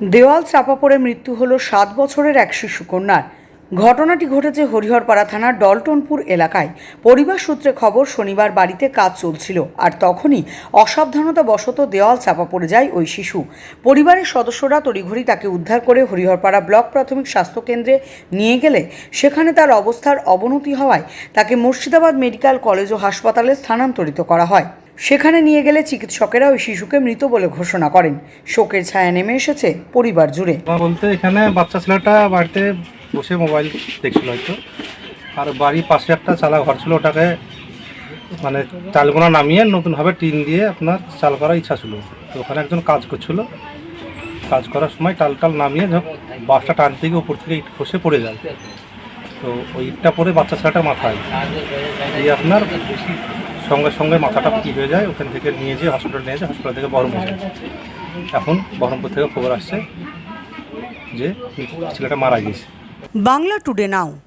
দেওয়াল চাপা পড়ে মৃত্যু হলো সাত বছরের এক শিশুকন্যার ঘটনাটি ঘটেছে হরিহরপাড়া থানার ডলটনপুর এলাকায়। পরিবার সূত্রে খবর, শনিবার বাড়িতে কাজ চলছিল আর তখনই অসাবধানতা বশত দেওয়াল চাপা পড়ে যায় ওই শিশু। পরিবারের সদস্যরা তড়িঘড়ি তাকে উদ্ধার করে হরিহরপাড়া ব্লক প্রাথমিক স্বাস্থ্যকেন্দ্রে নিয়ে গেলে সেখানে তার অবস্থার অবনতি হওয়ায় তাকে মুর্শিদাবাদ মেডিকেল কলেজ ও হাসপাতালে স্থানান্তরিত করা হয়। সেখানে নিয়ে গেলে চিকিৎসকেরা ওই শিশুকে মৃত বলে ঘোষণা করেন। শোকের ছায়া নেমে এসেছে পরিবার জুড়ে। বলতে এখানে বাচ্চা ছেলেটা বাড়িতে বসে মোবাইল দেখছিল হয়তো। আর বাড়ির পাশে একটা চালা ঘর ছিল, ওটাকে মানে চালগুনা নামিয়ে নতুনভাবে টিন দিয়ে আপনার চাল করার ইচ্ছা ছিল। তো ওখানে একজন কাজ করছিল। কাজ করার সময় টাল টাল নামিয়ে বাসটা টান থেকে উপর থেকে ইট খসে পড়ে যায়। তো ওই ইটটা পরে বাচ্চা ছেলেটার মাথায়। দিয়ে আপনার সঙ্গে সঙ্গে মাথাটা কি হয়ে যায়, ওখান থেকে নিয়ে যেয়ে হসপিটাল নিয়ে যায় হসপিটাল থেকে বহরমপুর। এখন বহরমপুর থেকে খবর আসছে যে ছেলেটা মারা গিয়েছে বাংলা টুডে নাও